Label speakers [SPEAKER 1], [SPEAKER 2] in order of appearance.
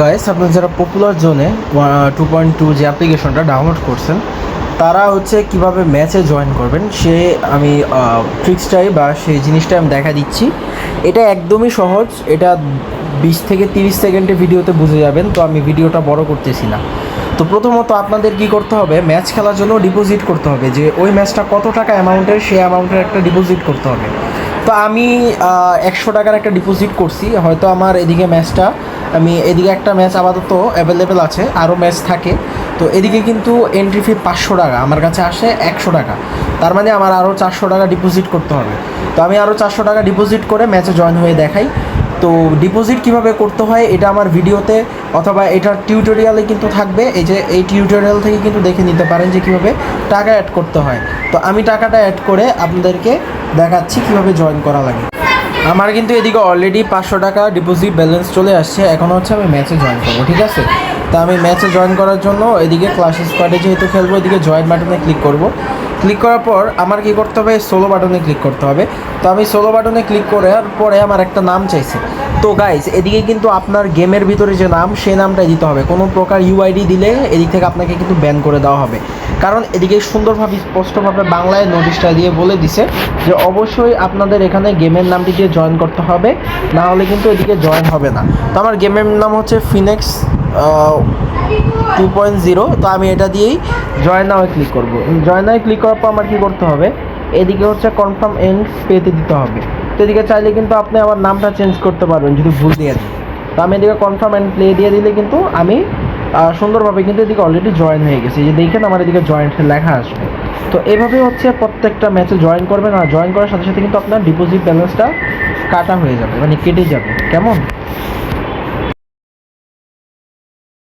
[SPEAKER 1] Guys আপনারা যারা popular জোনে টু পয়েন্ট টু যে অ্যাপ্লিকেশনটা ডাউনলোড করছেন, তারা হচ্ছে কীভাবে ম্যাচে জয়েন করবেন, সে আমি ট্রিক্সটাই বা সেই জিনিসটা আমি দেখা দিচ্ছি। এটা একদমই সহজ, এটা বিশ থেকে তিরিশ সেকেন্ডের ভিডিওতে বুঝে যাবেন, তো আমি ভিডিওটা বড় করতেছি না। তো প্রথমত আপনাদের কি করতে হবে ম্যাচ খেলার জন্য ডিপোজিট করতে হবে, যে ওই ম্যাচটা কত টাকা অ্যামাউন্টের সেই অ্যামাউন্টের একটা ডিপোজিট করতে হবে। তো আমি একশো টাকার একটা ডিপোজিট করছি, হয়তো আমার এদিকে ম্যাচটা আমি এদিকে একটা ম্যাচ আপাতত অ্যাভেলেবেল আছে, আরও ম্যাচ থাকে। তো এদিকে কিন্তু এন্ট্রি ফি পাঁচশো টাকা, আমার কাছে আসে একশো টাকা। তার মানে আমার আরও চারশো টাকা ডিপোজিট করতে হবে। তো আমি আরও চারশো টাকা ডিপোজিট করে ম্যাচে জয়েন হয়ে দেখাই। তো ডিপোজিট কীভাবে করতে হয় এটা আমার ভিডিওতে অথবা এটার টিউটোরিয়ালে কিন্তু থাকবে। এই যে এই টিউটোরিয়াল থেকে কিন্তু দেখে নিতে পারেন যে কীভাবে টাকা অ্যাড করতে হয়। তো আমি টাকাটা অ্যাড করে আপনাদেরকে দেখাচ্ছি কীভাবে জয়েন করা লাগে। আমার কিন্তু এদিকে অলরেডি পাঁচশো টাকা ডিপোজিট ব্যালেন্স চলে আসছে। এখন হচ্ছে আমি ম্যাচে জয়েন করব, ঠিক আছে? তা আমি ম্যাচে জয়েন করার জন্য এদিকে ক্লাস স্কোয়াডে যেহেতু খেলব, এদিকে জয়েন বাটনে ক্লিক করব। ক্লিক করার পর আমার কি করতে হবে? সোলো বাটনে ক্লিক করতে হবে। তো আমি সোলো বাটনে ক্লিক করার পরে আমার একটা নাম চাইছে। তো গাইজ এদিকে কিন্তু আপনার গেমের ভিতরে যে নাম, সেই নামটাই দিতে হবে। কোনো প্রকার ইউআইডি দিলে এদিক থেকে আপনাকে কিন্তু ব্যান করে দেওয়া হবে। কারণ এদিকে সুন্দরভাবে, স্পষ্টভাবে বাংলায় নোটিশটা দিয়ে বলে দিছে যে অবশ্যই আপনাদের এখানে গেমের নামটি দিয়ে জয়েন করতে হবে। না হলে কিন্তু এদিকে জয়েন হবে না। তো আমার গেমের নাম হচ্ছে ফিনেক্স টু পয়েন্ট জিরো তো আমি এটা দিয়েই জয়েন নাও ক্লিক করব। জয়েন নাও ক্লিক করার পর আমার কী করতে হবে? এদিকে হচ্ছে কনফার্ম এন্ড পেতে দিতে হবে। তো এদিকে চাইলে কিন্তু আপনি আবার নামটা চেঞ্জ করতে পারবেন, যদি ভুল দিয়ে দিন। তো আমি এদিকে কনফার্ম অ্যান্ড প্লে দিয়ে দিলে কিন্তু আমি সুন্দরভাবে কিন্তু এদিকে অলরেডি জয়েন হয়ে গেছি। যে দেখেন আমার এদিকে জয়েন্ট লেখা আসবে তো এভাবে হচ্ছে প্রত্যেকটা ম্যাচে জয়েন করবেন, আর জয়েন করার সাথে সাথে কিন্তু আপনার ডিপোজিট ব্যালেন্সটা কাটা হয়ে যাবে মানে কেটে যাবে। কেমন?